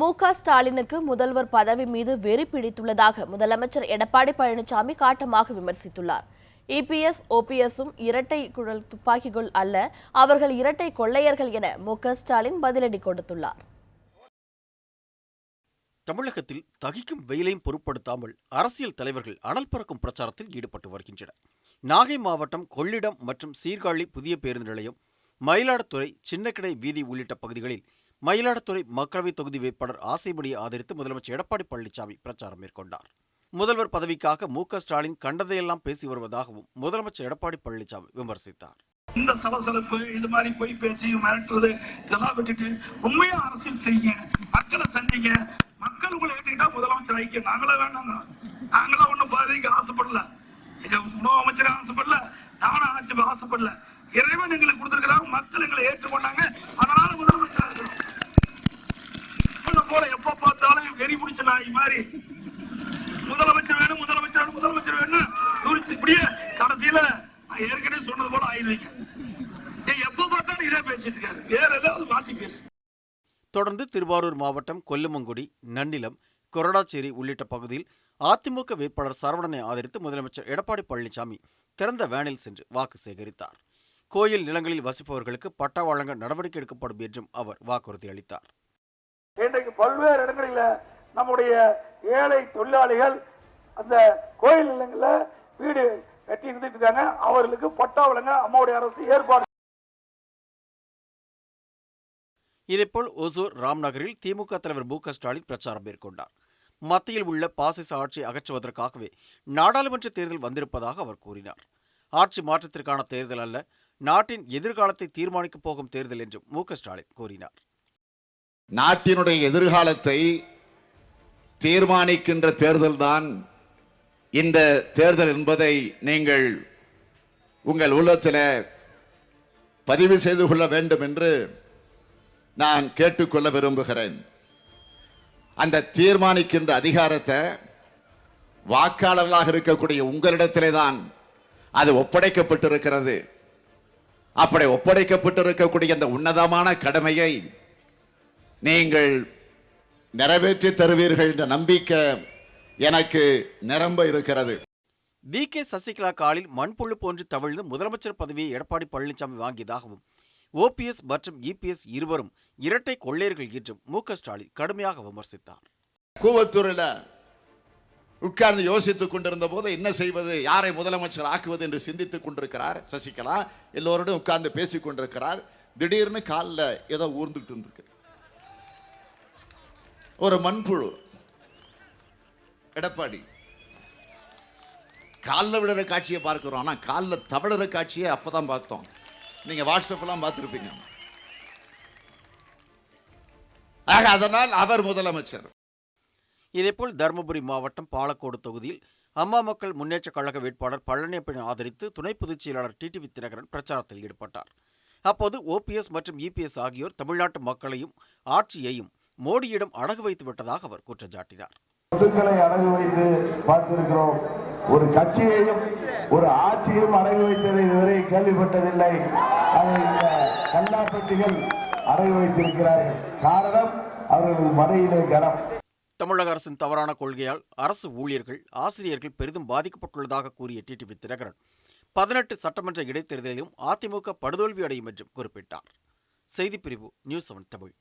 மு க ஸ்டாலினுக்கு முதல்வர் பதவி மீது வெறி பிடித்துள்ளதாக முதலமைச்சர் எடப்பாடி பழனிசாமி காட்டமாக விமர்சித்துள்ளார். இபிஎஸ் ஓபிஎஸும் இரட்டை குழல் துப்பாக்கிகள் அல்ல அவர்கள் இரட்டை கொள்ளையர்கள் என மு க ஸ்டாலின் பதிலடி கொடுத்துள்ளார். தமிழகத்தில் தகிக்கும் வெயிலையும் பொருட்படுத்தாமல் அரசியல் தலைவர்கள் அனல் பறக்கும் பிரச்சாரத்தில் ஈடுபட்டு வருகின்றனர். நாகை மாவட்டம் கொள்ளிடம் மற்றும் சீர்காழி புதிய பேருந்து நிலையம் மயிலாடுதுறை சின்னக்கடை வீதி உள்ளிட்ட பகுதிகளில் மயிலாடுதுறை மக்களவைத் தொகுதி வேட்பாளர் ஆசைபடியை ஆதரித்து முதலமைச்சர் எடப்பாடி பழனிசாமி பிரச்சாரம் மேற்கொண்டார். முதல்வர் பதவிக்காக மு. ஸ்டாலின் கண்டதையெல்லாம் பேசி வருவதாகவும் முதலமைச்சர் எடப்பாடி பழனிசாமி விமர்சித்தார். இந்த சலசலப்பு இது மாதிரி போய் பேசி மிரட்டுறது இதெல்லாம் விட்டுட்டு உண்மையா அரசியல் செய்யுங்க மக்களை சந்திங்க மக்கள் உங்களை கேட்டுக்கிட்டா முதலமைச்சர் ஐக்கியம். நாங்களா வேண்டாங்க. நாங்களாம் ஒண்ணும் பதவிக்கு ஆசைப்படல. எங்க உணவு அமைச்சர் ஆசைப்படல நானும் ஆட்சி ஆசைப்படல. இறைவன் எங்களுக்கு கொடுத்திருக்கிறாங்க மக்கள் எங்களை ஏற்றுக்கொண்டாங்க. அதனால முதலமைச்சர் போல எப்ப பார்த்தாலும் வெறி பிடிச்ச நாய் மாதிரி. முதலமைச்சர் வேணும் முதலமைச்சர் வேணும் முதலமைச்சர் வேணும் குறித்து இப்படியே கடைசியில நான் ஏற்கனவே சொன்னது போல ஆயிடுவீங்க. ஏய், எப்ப பார்த்தாலும் இதே பேசிட்டு இருக்காரு. வேற ஏதாவது மாத்தி பேசு. தொடர்ந்து திருவாரூர் மாவட்டம் கொல்லுமங்குடி நன்னிலம் கொரடாச்சேரி உள்ளிட்ட பகுதியில் அதிமுக வேட்பாளர் சரவணனை ஆதரித்து முதலமைச்சர் எடப்பாடி பழனிசாமி திறந்த வேனில் சென்று வாக்கு சேகரித்தார். கோயில் நிலங்களில் வசிப்பவர்களுக்கு பட்டா வழங்க நடவடிக்கை எடுக்கப்படும் என்றும் அவர் வாக்குறுதி அளித்தார். இன்றைக்கு பல்வேறு இடங்களில நம்முடைய ஏழை தொழிலாளிகள் அந்த கோயில் நிலங்கள்ல வீடு கட்டி இருந்துட்டு இருக்காங்க. அவர்களுக்கு பட்டா வழங்க அம்மாவுடைய அரசு ஏற்பாடு இதேபோல் ஒசூர் ராம்நகரில் திமுக தலைவர் மு க ஸ்டாலின் பிரச்சாரம் மேற்கொண்டார். மத்தியில் உள்ள பாசிச ஆட்சியை அகற்றுவதற்காகவே நாடாளுமன்ற தேர்தல் வந்திருப்பதாக அவர் கூறினார். ஆட்சி மாற்றத்திற்கான தேர்தல் அல்ல நாட்டின் எதிர்காலத்தை தீர்மானிக்கப் போகும் தேர்தல் என்றும் மு ஸ்டாலின் கூறினார். நாட்டினுடைய எதிர்காலத்தை தீர்மானிக்கின்ற தேர்தல்தான் இந்த தேர்தல் என்பதை நீங்கள் உங்கள் உள்ளத்தில் பதிவு செய்து கொள்ள வேண்டும் என்று நான் கேட்டுக்கொள்ள விரும்புகிறேன். அந்த தீர்மானிக்கின்ற அதிகாரத்தை வாக்காளர்களாக இருக்கக்கூடிய உங்களிடத்திலே தான் அது ஒப்படைக்கப்பட்டிருக்கிறது. அப்படி ஒப்படைக்கப்பட்டிருக்கக்கூடிய அந்த உன்னதமான கடமையை நீங்கள் நிறைவேற்றி தருவீர்கள் என்ற நம்பிக்கை எனக்கு நிரம்ப இருக்கிறது. V K. சசிகலா காலில் மண்புழு போன்று தவிழ்ந்து முதலமைச்சர் பதவியை எடப்பாடி பழனிசாமி வாங்கியதாகவும் ஓபிஎஸ் மற்றும் இபிஎஸ் இருவரும் இரட்டை கொள்ளையர்கள் என்றும் மு. ஸ்டாலின் கடுமையாக விமர்சித்தார். கூவத்தூரில் உட்கார்ந்து யோசித்துக் கொண்டிருந்த போது என்ன செய்வது யாரை முதலமைச்சர் ஆக்குவது என்று சிந்தித்துக் கொண்டிருக்கிறார் சசிகலா. எல்லோருடன் உட்கார்ந்து பேசிக் கொண்டிருக்கிறார். திடீர்னு காலில் ஏதோ ஊர்ந்துட்டு இருக்கு ஒரு மண்புழு. எடப்பாடி. காலில் விடுற காட்சியை பார்க்குறோம். ஆனால் காலில் தவழுற காட்சியை அப்போ தான் பார்த்தோம் நீங்கள் வாட்ஸ்அப்லாம் பார்த்துருப்பீங்க. ஆக அதனால் அவர் முதலமைச்சர். இதேபோல் தருமபுரி மாவட்டம் பாலக்கோடு தொகுதியில் அம்மா மக்கள் முன்னேற்ற கழக வேட்பாளர் பழனியப்பனை ஆதரித்து துணை பொதுச் செயலாளர் டிடிவி தினகரன் பிரச்சாரத்தில் ஈடுபட்டார். அப்போது ஓபிஎஸ் மற்றும் இபிஎஸ் ஆகியோர் தமிழ்நாட்டு மக்களையும் ஆட்சியையும் மோடியிடம் அடகு வைத்து விட்டதாக அவர் குற்றம் சாட்டினார் சொத்துக்களை அடகு வைத்து பார்த்திருக்கிறோம். ஒரு கட்சியையும் ஒரு ஆட்சியும் அடகு வைத்ததை இதுவரை கேள்விப்பட்டதில்லை. கல்லாப்பட்டிகள் அடகு வைத்திருக்கிறார்கள். காரணம் அவர்களது மடையிலே கனம். தமிழக அரசின் தவறான கொள்கையால் அரசு ஊழியர்கள் ஆசிரியர்கள் பெரிதும் பாதிக்கப்பட்டுள்ளதாக கூறிய டிடிவி தினகரன் பதினெட்டு சட்டமன்ற இடைத்தேர்தலிலும் அதிமுக படுதோல்வி அடையும் என்றும் குறிப்பிட்டார். செய்திப்பிரிவு நியூஸ் செவன் தமிழ்.